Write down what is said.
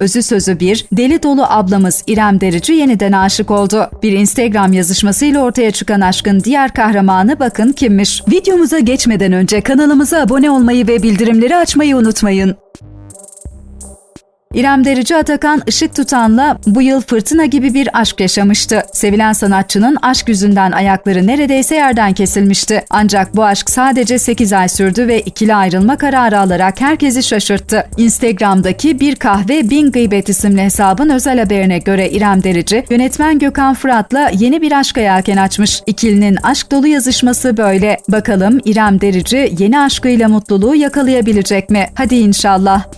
Özü sözü bir, deli dolu ablamız İrem Derici yeniden aşık oldu. Bir Instagram yazışmasıyla ortaya çıkan aşkın diğer kahramanı bakın kimmiş. Videomuza geçmeden önce kanalımıza abone olmayı ve bildirimleri açmayı unutmayın. İrem Derici Atakan Işık Tutan'la bu yıl fırtına gibi bir aşk yaşamıştı. Sevilen sanatçının aşk yüzünden ayakları neredeyse yerden kesilmişti. Ancak bu aşk sadece 8 ay sürdü ve ikili ayrılma kararı alarak herkesi şaşırttı. Instagram'daki Bir Kahve Bin Gıybet isimli hesabın özel haberine göre İrem Derici, yönetmen Gökhan Fırat'la yeni bir aşka yelken açmış. İkilinin aşk dolu yazışması böyle. Bakalım İrem Derici yeni aşkıyla mutluluğu yakalayabilecek mi? Hadi inşallah.